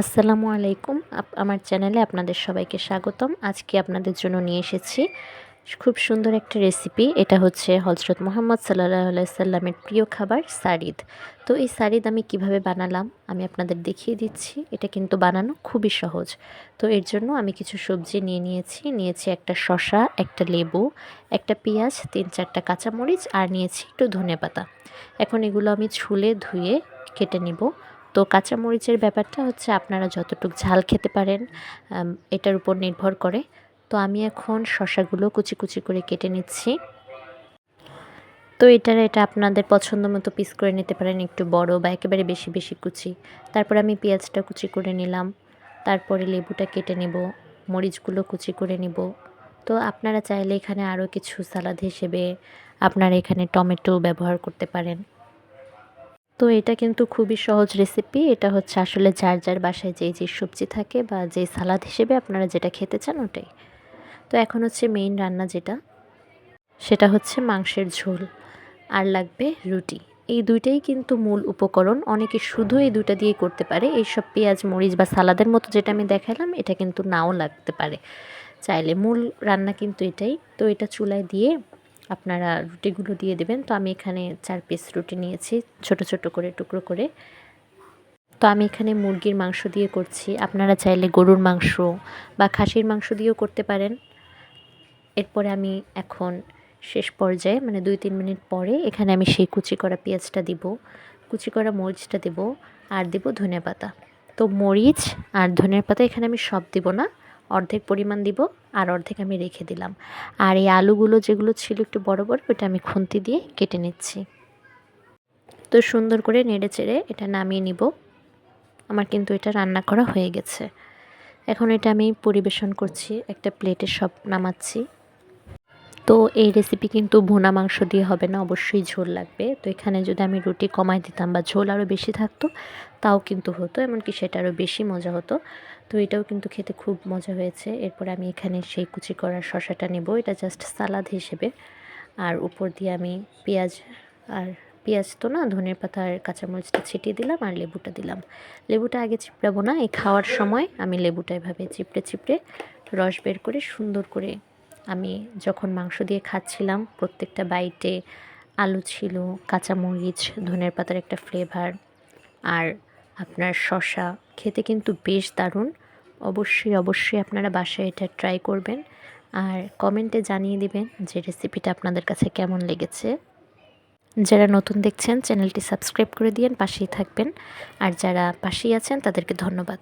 আসসালামু আলাইকুম। আমার চ্যানেলে আপনাদের সবাইকে স্বাগতম। আজকে আপনাদের জন্য নিয়ে এসেছি খুব সুন্দর একটা রেসিপি। এটা হচ্ছে হজরত মোহাম্মদ সাল্লাহ সাল্লামের প্রিয় খাবার সারিদ। তো এই সারিদ আমি কীভাবে বানালাম আমি আপনাদের দেখিয়ে দিচ্ছি। এটা কিন্তু বানানো খুবই সহজ। তো এর জন্য আমি কিছু সবজি নিয়ে নিয়েছি। নিয়েছি একটা শসা, একটা লেবু, একটা পেঁয়াজ, তিন চারটা কাঁচামরিচ আর নিয়েছি একটু ধনেপাতা। এখন এগুলো আমি ছুলে ধুয়ে কেটে নিব। তো কাঁচামরিচের ব্যাপারটা হচ্ছে আপনারা যতটুকু ঝাল খেতে পারেন এটার উপর নির্ভর করে। তো আমি এখন শশাগুলো কুচি কুচি করে কেটে নিচ্ছি। তো এটার এটা আপনাদের পছন্দ মতো পিস করে নিতে পারেন, একটু বড় বা একেবারে বেশি বেশি কুচি। তারপর আমি পেঁয়াজটা কুচি করে নিলাম। তারপরে লেবুটা কেটে নেব, মরিচগুলো কুচি করে নিব। তো আপনারা চাইলে এখানে আরও কিছু সালাদ হিসেবে আপনারা এখানে টমেটো ব্যবহার করতে পারেন। তো এটা কিন্তু খুবই সহজ রেসিপি এটা হচ্ছে আসলে যার যার বাসায় যেই যে সবজি থাকে বা যে সালাদ হিসেবে আপনারা যেটা খেতে চান ওটাই। তো এখন হচ্ছে মেইন রান্না যেটা, সেটা হচ্ছে মাংসের ঝোল আর লাগবে রুটি। এই দুইটাই কিন্তু মূল উপকরণ। অনেকে শুধু এই দুইটা দিয়ে করতে পারে। এইসব পেঁয়াজ, মরিচ বা সালাদের মতো যেটা আমি দেখালাম, এটা কিন্তু নাও লাগতে পারে। চাইলে মূল রান্না কিন্তু এটাই। তো এটা চুলায় দিয়ে আপনারা রুটিগুলো দিয়ে দেবেন। তো আমি এখানে চার পিস রুটি নিয়েছি, ছোট ছোট করে, টুকরো করে। তো আমি এখানে মুরগির মাংস দিয়ে করছি। আপনারা চাইলে গরুর মাংস বা খাসির মাংস দিয়েও করতে পারেন। এরপরে আমি এখন শেষ পর্যায়ে মানে দুই তিন মিনিট পরে, এখানে আমি সেই কুচি করা পেঁয়াজটা দিব। কুচি করা মরিচটা দেব আর দেব ধনে পাতা তো মরিচ আর ধনের পাতা এখানে আমি সব দিব না। অর্ধেক পরিমাণ দিব আর অর্ধেক আমি রেখে দিলাম। আর এই আলুগুলো যেগুলো ছিল একটু বড় বড়, ওটা আমি খুন্তি দিয়ে কেটে নিচ্ছি। তো সুন্দর করে নেড়ে চেড়ে এটা নামিয়ে নিব। আমার কিন্তু এটা রান্না করা হয়ে গেছে। এখন এটা আমি পরিবেশন করছি, একটা প্লেটে সব নামাচ্ছি। তো এই রেসিপি কিন্তু ভুনা মাংস দিয়ে হবে না, অবশ্যই ঝোল লাগবে। তো এখানে যদি আমি রুটি কমাই দিতাম বা ঝোল আরও বেশি থাকতো, তাও কিন্তু হতো, এমনকি সেটা আরও বেশি মজা হতো। তো এটাও কিন্তু খেতে খুব মজা হয়েছে। এরপর আমি এখানে সেই কুচি করার শশাটা নেব, এটা জাস্ট সালাদ হিসেবে। আর উপর দিয়ে আমি পেঁয়াজ আর পেঁয়াজ তো না ধনের পাতা আর কাঁচামরিচটা ছিটিয়ে দিলাম আর লেবুটা দিলাম। লেবুটা আগে চিপড়াবো না, এই খাওয়ার সময় আমি লেবুটা এভাবে চিপড়ে চিপড়ে রস বের করে সুন্দর করে আমি যখন মাংস দিয়ে খাচ্ছিলাম, প্রত্যেকটা বাইটে আলু ছিল, কাঁচামরিচ, ধনের পাতার একটা ফ্লেভার আর আপনার শশা খেতে কিন্তু বেশ দারুণ। অবশ্যই অবশ্যই আপনারা বাসায় এটা ট্রাই করবেন। আর কমেন্টে জানিয়ে দিবেন যে রেসিপিটা আপনাদের কাছে কেমন লেগেছে। যারা নতুন দেখছেন চ্যানেলটি সাবস্ক্রাইব করে দিয়েন, পাশেই থাকবেন। আর যারা পাশেই আছেন, তাদেরকে ধন্যবাদ।